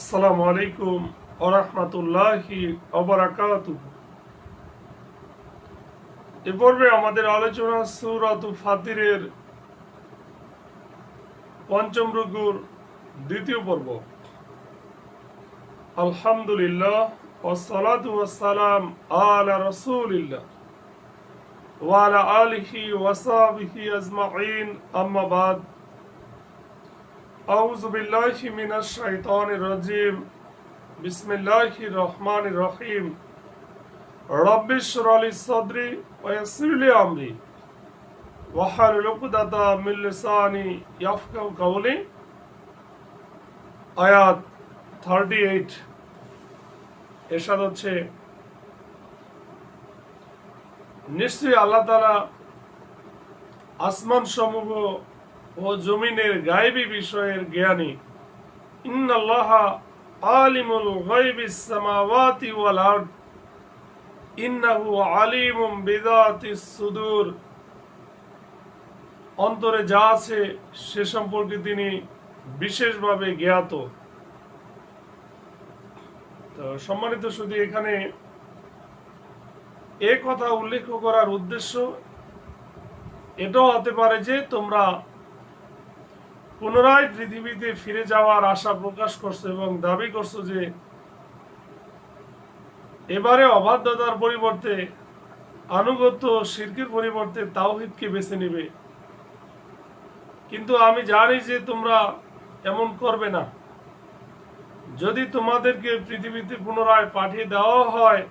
আসসালামু আলাইকুম ওরহমতুল্লাহি অবরাকাত এ পর্বে আমাদের আলোচনা সুরাত ফাতিরের পঞ্চম রুকুর দ্বিতীয় পর্ব। আলহামদুলিল্লাহ ওসালাতু ওয়াসালাম আলা রসুলিল্লাহ ওয়ালা আলিহি ওয়াসাবিহি আজমাইন। আম্মা বাদ। أعوذ بالله من الشيطان الرجيم بسم الله الرحمن الرحيم رب اشرح لي صدري ويسر لي أمري واحلل عقدة من لساني يفقهوا قولي আয়াত থার্টি এইট এরশাদ হচ্ছে নিশ্চয়ই আল্লাহ তালা আসমান সমূহ ও জমিনের গায়েবী বিষয়ের জ্ঞানী। ইন্নাল্লাহা আলিমুল গায়বিস সামাওয়াতি ওয়াল আরদ। ইন্নাহু আলিমুম বিদাতিস সুদূর। অন্তরে যা আছে সে সম্পর্কে তিনি বিশেষভাবে জ্ঞাত। তো সম্মানিত শুধু এখানে এ কথা উল্লেখ করার উদ্দেশ্য এটাও হতে পারে যে তোমরা পুনরায় পৃথিবীতে ফিরে যাওয়ার আশা প্রকাশ করছ এবং দাবি করছ যে এবারে অবাধ্যতার পরিবর্তে আনুগত্য শিরকের পরিবর্তে তাওহিদকে বেছে নেবে। কিন্তু আমি জানি যে তোমরা এমন করবে না। যদি তোমাদেরকে পৃথিবীতে পুনরায় পাঠিয়ে দেওয়া হয়,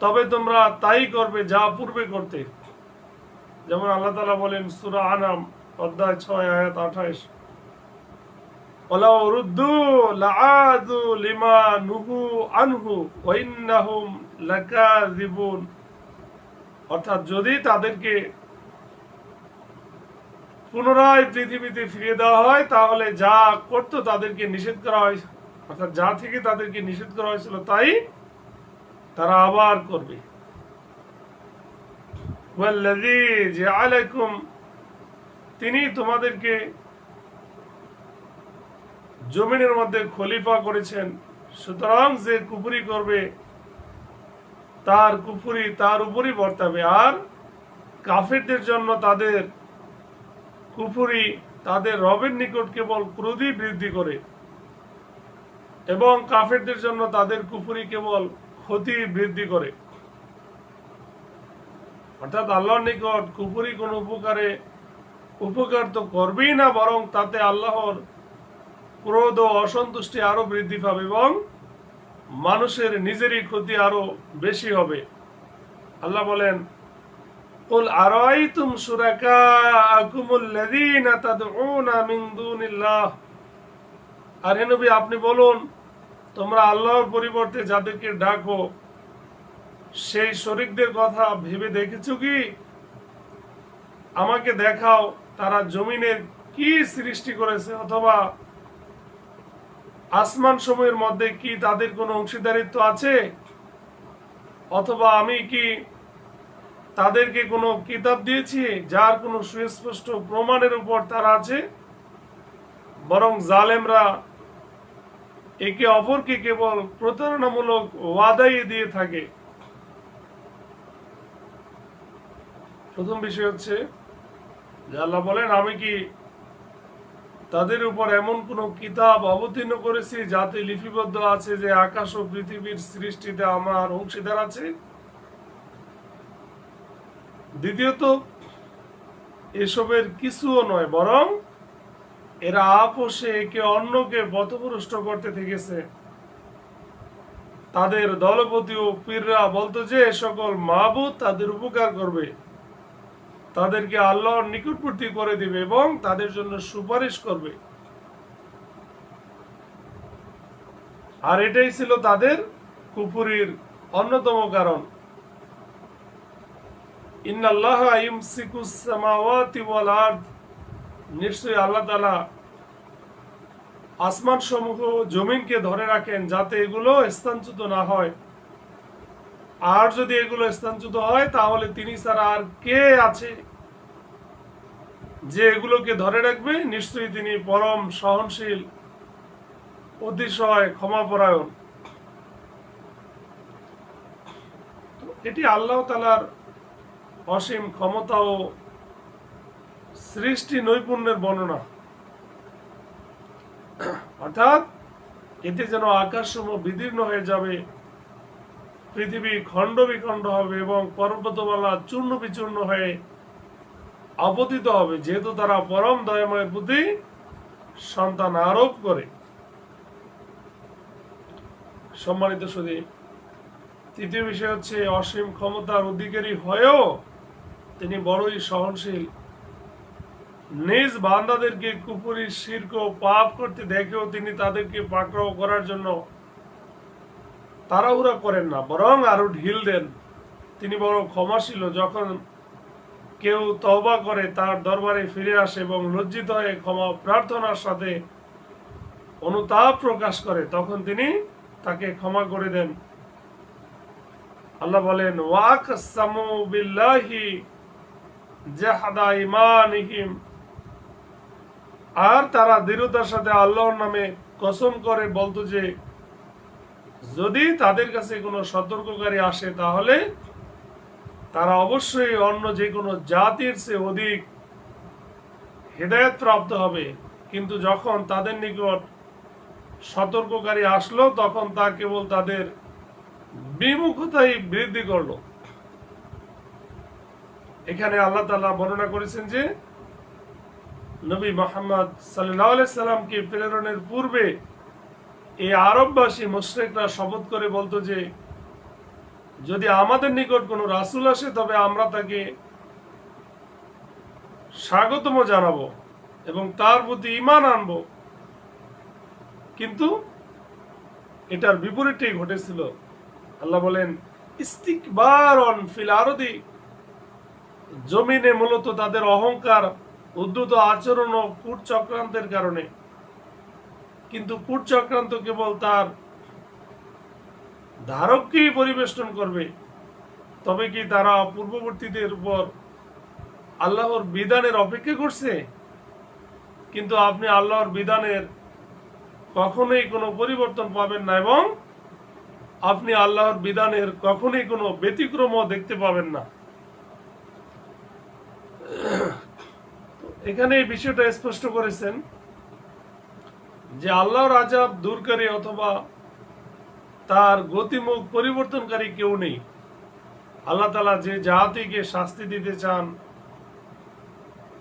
তবে তোমরা তাই করবে যা পূর্বে করতে। যেমন আল্লাহ তালা বলেন, সুরা আনাম অধ্যায় ছয় আয়াত আঠাইশ ولو ردوا لعادوا لما نهوا عنه وإنهم لكاذبون অর্থাৎ যদি তাদেরকে পুনরায় পৃথিবীতে ফিরিয়ে দেওয়া হয় তাহলে যা করতো তাদেরকে নিষেধ করা হয় অর্থাৎ যা থেকে তাদেরকে নিষেধ করা হয়েছিল তাই তারা আবার করবে ওয়াল্লাযী জাআলাকুম তিনি তোমাদেরকে জমিনের মধ্যে খলিফা করেছেন। সুতরাং যে কুপুরি করবে, তার কুপুরি তার উপরই বর্তাবে। আর কাফেরদের জন্য তাদের কুপুরি তাদের রবের নিকট কেবল ক্রোধই বৃদ্ধি করে। এবং কাফেরদের জন্য তাদের কুপুরি কেবল ক্ষতি বৃদ্ধি করে। অর্থাৎ আল্লাহর নিকট কুপুরি কোন উপকারে উপকার তো করবেই না বরং তাতে আল্লাহর ক্রোধ ও অসন্তুষ্টি আরো বৃদ্ধি পাবে এবং মানুষের নিজেরই ক্ষতি আরো বেশি হবে আল্লাহ বলেন قل أرأيتم شركاءكم الذين تدعون من دون الله আর হে নবী আপনি বলুন তোমরা আল্লাহর পরিবর্তে যাদেরকে ডাকো সেই শরিকদের কথা ভেবে দেখেছো কি আমাকে দেখাও তারা জমিনের কি সৃষ্টি করেছে অথবা আসমান সময়ের মধ্যে কি তাদের কোনো অংশীদারিত্ব আছে? অথবা আমি কি তাদেরকে কোনো কিতাব দিয়েছি যার কোনো সুস্পষ্ট প্রমাণের উপর তারা আছে? বরং জালেমরা একে অপরকে কেবল প্রতারণামূলক ওয়াদাই দিয়ে থাকে। প্রথম বিষয় হচ্ছে যে আল্লাহ বলেন, আমি কি তাদের উপর এমন কোন কিতাব অবতীর্ণ করেছি যাতে লিপিবদ্ধ আছে যে আকাশ ও পৃথিবীর সৃষ্টিতে আমার অংশীদার আছে? দ্বিতীয়ত, এসবের কিছুও নয়, বরং এরা আপোষে একে অন্যকে পথভ্রষ্ট করতে থেকেছে। তাদের দলপতি ও পীররা বলতো যে, সকল মাহবুদ তাদের উপকার করবে। তাদেরকে আল্লাহর নিকটবর্তী করে দিবে এবং তাদের জন্য সুপারিশ করবে। আর এটাই ছিল তাদের কুপুরির অন্যতম কারণ। নিশ্চয়ই আল্লাহ তাআলা আসমান সমূহ জমিনকে ধরে রাখেন যাতে এগুলো স্থানচ্যুত না হয়। আর যদি এগুলো স্থানচ্যুত হয়, তাহলে তিনি ছাড়া আর কে আছে? যে এগুলোকে ধরে রাখবে, নিশ্চয়ই তিনি পরম সহনশীল, অতিশয় ক্ষমাপরায়ণ। এটি আল্লাহ তালার অসীম ক্ষমতা ও সৃষ্টি নৈপুণ্যের বর্ণনা। অর্থাৎ, এতে যেন আকাশসমূহ বিদীর্ণ হয়ে যাবে পৃথিবী খণ্ড বিখণ্ড হবে এবং পর্বতমালা চূর্ণ বিচূর্ণ হয়ে আপতিত হবে, যেহেতু তারা পরম দয়াময়ের প্রতি সন্তান আরোপ করে। সম্মানিত সুদী তৃতীয় বিষয় হচ্ছে অসীম ক্ষমতার অধিকারী হয়েও তিনি বড়ই সহনশীল। নিজ বান্দাদেরকে কুপুরি শির্ক পাপ করতে দেখেও তিনি তাদেরকে পাকড়াও করার জন্য তাড়াহুড়া করেন না, বরং আরও ঢিল দেন। তিনি বড় ক্ষমাশীল, যখন কেউ তহবা করে, তার দরবারে ফিরে আসে এবং লজ্জিত হয়ে ক্ষমা প্রার্থনার সাথে অনুতাপ প্রকাশ করে, তখন তিনি তাকে ক্ষমা করে দেন। আল্লাহ বলেন ওয়াক সামু বিল্লাহি জাহাদা ইমানিহিম আর তারা দৃঢ়তার সাথে আল্লাহর নামে কসম করে বলতো যে যদি তাদের কাছে কোনো সতর্ককারী আসে, তাহলে তারা অবশ্যই অন্য যে কোনো জাতির চেয়ে অধিক হেদায়ত প্রাপ্ত হবে। কিন্তু যখন তাদের নিকট সতর্ককারী আসলো, তখন তা কেবল তাদের বিমুখতাই বৃদ্ধি করল। এখানে আল্লাহ তালা বর্ণনা করেছেন যে, নবী মোহাম্মদ সাল্লাহ সাল্লামকে প্রেরণের পূর্বে এই আরববাসী মুশ্রেকরা শপথ করে বলতো যে, যদি আমাদের নিকট কোনো রাসুল আসে, তবে আমরা তাকে স্বাগতম জানাব এবং তার প্রতি ইমান আনব। কিন্তু এটার বিপরীতটাই ঘটেছিল। আল্লাহ বলেন, ইস্তিকবার অন ফিল আরদি জমিনে মূলত তাদের অহংকার উদ্ধত আচরণ ও কূট চক্রান্তের কারণে। কিন্তু কূট চক্রান্ত কেবল তার ধারককেই পরিবেষ্টন করবে। তবে কি তারা পূর্ববর্তীদের উপর আল্লাহর বিধানের অপেক্ষা করছে? কিন্তু আপনি আল্লাহর বিধানের কখনোই কোনো পরিবর্তন পাবেন না এবং আপনি আল্লাহর বিধানের কখনোই কোনো ব্যতিক্রমও দেখতে পাবেন না। এখানে এই বিষয়টা স্পষ্ট করেছেন। যে আল্লাহর আজাব দূরকারী অথবা তার গতিমুখ পরিবর্তনকারী কেউ নেই। আল্লাহ তালা যে জাতিকে শাস্তি দিতে চান,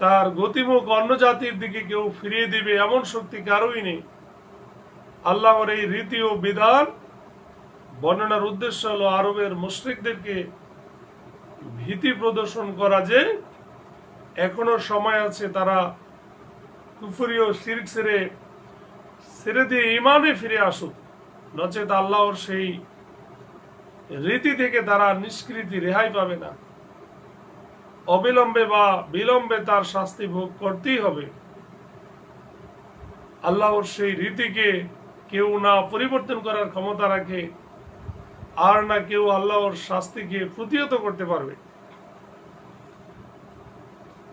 তার গতিমুখ অন্য জাতির দিকে কেউ ফিরিয়ে দিবে এমন শক্তি কারোই নেই। আল্লাহর এই রীতি ও বিধান বর্ণনার উদ্দেশ্য হলো আরবের মুশ্রিকদেরকে ভীতি প্রদর্শন করা যে এখনও সময় আছে তারা কুফুরি ও শিরক ছেড়ে ছেড়ে দিয়ে ইমানে ফিরে আসুক। নচেত আল্লাহর সেই রীতি থেকে তারা নিষ্কৃতি রেহাই পাবে না। অবিলম্বে বা বিলম্বে তার শাস্তি ভোগ করতেই হবে। আল্লাহর সেই রীতিকে কেউ না পরিবর্তন করার ক্ষমতা রাখে, আর না কেউ আল্লাহর শাস্তিকে প্রতিহত করতে পারবে।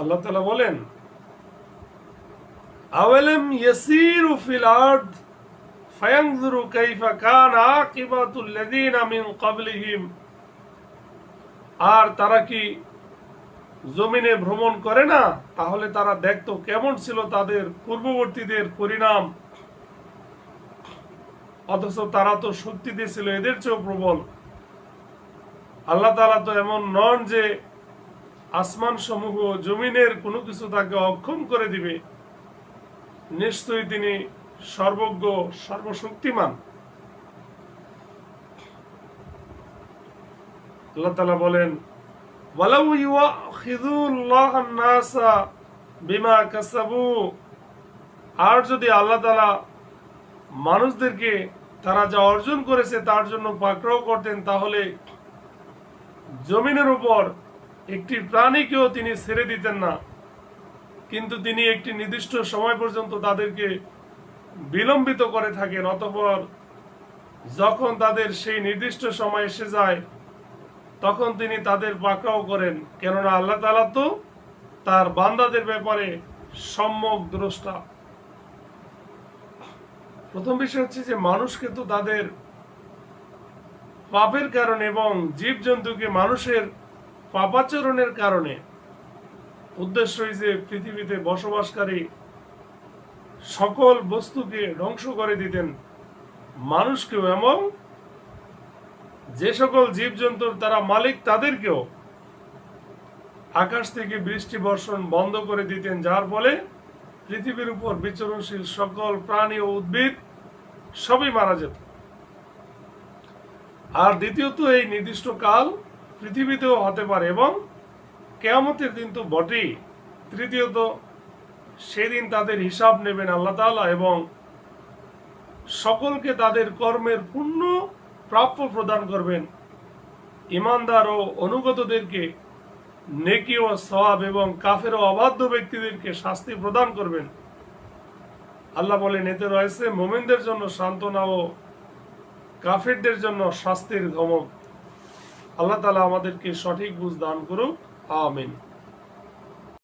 আল্লাহ তালা বলেন আওয়ালাম ইয়াসিরু ফিল আরদ ফায়ানজুরু কাইফা কানা আকিবাতুল লাযিনা মিন ক্বাবলিহিম আর তারা কি জমিনে ভ্রমণ করে না? তাহলে তারা দেখতো কেমন ছিল তাদের পূর্ববর্তীদের পরিণাম। অথচ তারা তো শক্তিতে ছিল এদের চেয়েও প্রবল। আল্লাহ তালা তো এমন নন যে আসমান সমূহ জমিনের কোনো কিছু তাকে অক্ষম করে দিবে। নিশ্চয়ই তিনি সর্বজ্ঞ, সর্বশক্তিমান। আল্লাহ বলেন বিমা কাসাবু। আর যদি আল্লাহ তালা মানুষদেরকে তারা যা অর্জন করেছে তার জন্য পাকড়াও করতেন, তাহলে জমিনের উপর একটি প্রাণীকেও তিনি ছেড়ে দিতেন না। কিন্তু তিনি একটি নির্দিষ্ট সময় পর্যন্ত তাদেরকে বিলম্বিত করে থাকেন, অতঃপর যখন তাদের সেই নির্দিষ্ট সময় এসে যায়, তখন তিনি তাদের পাকড়াও করেন। কেননা আল্লাহ তালা তো তার বান্দাদের ব্যাপারে সম্যক দ্রষ্টা। প্রথম বিষয় হচ্ছে যে, মানুষকে তো তাদের পাপের কারণে এবং জীবজন্তুকে মানুষের পাপাচরণের কারণে উদ্দেশ্য যে পৃথিবীতে বসবাসকারী সকল বস্তুকে ধ্বংস করে দিতেন মানুষকেও এবং যে সকল জীবজন্তুর তারা মালিক তাদেরকেও আকাশ থেকে বৃষ্টি বর্ষণ বন্ধ করে দিতেন, যার ফলে পৃথিবীর উপর বিচরণশীল সকল প্রাণী ও উদ্ভিদ সবই মারা যেত। আর দ্বিতীয়ত এই নির্দিষ্ট কাল পৃথিবীতেও হতে পারে এবং কেয়ামতের দিন তো বটেই। তৃতীয়ত, সেদিন তাদের হিসাব নেবেন আল্লাহ তাআলা এবং সকলকে তাদের কর্মের পূর্ণ প্রাপ্য প্রদান করবেন। ইমানদার ও অনুগতদেরকে নেকি ও সওয়াব এবং কাফের ও অবাধ্য ব্যক্তিদেরকে শাস্তি প্রদান করবেন। আল্লাহ বলেন, এতে রয়েছে মোমিনদের জন্য সান্ত্বনা ও কাফেরদের জন্য শাস্তির ধমক। আল্লাহ তালা আমাদেরকে সঠিক বুঝ দান করুক। Amen.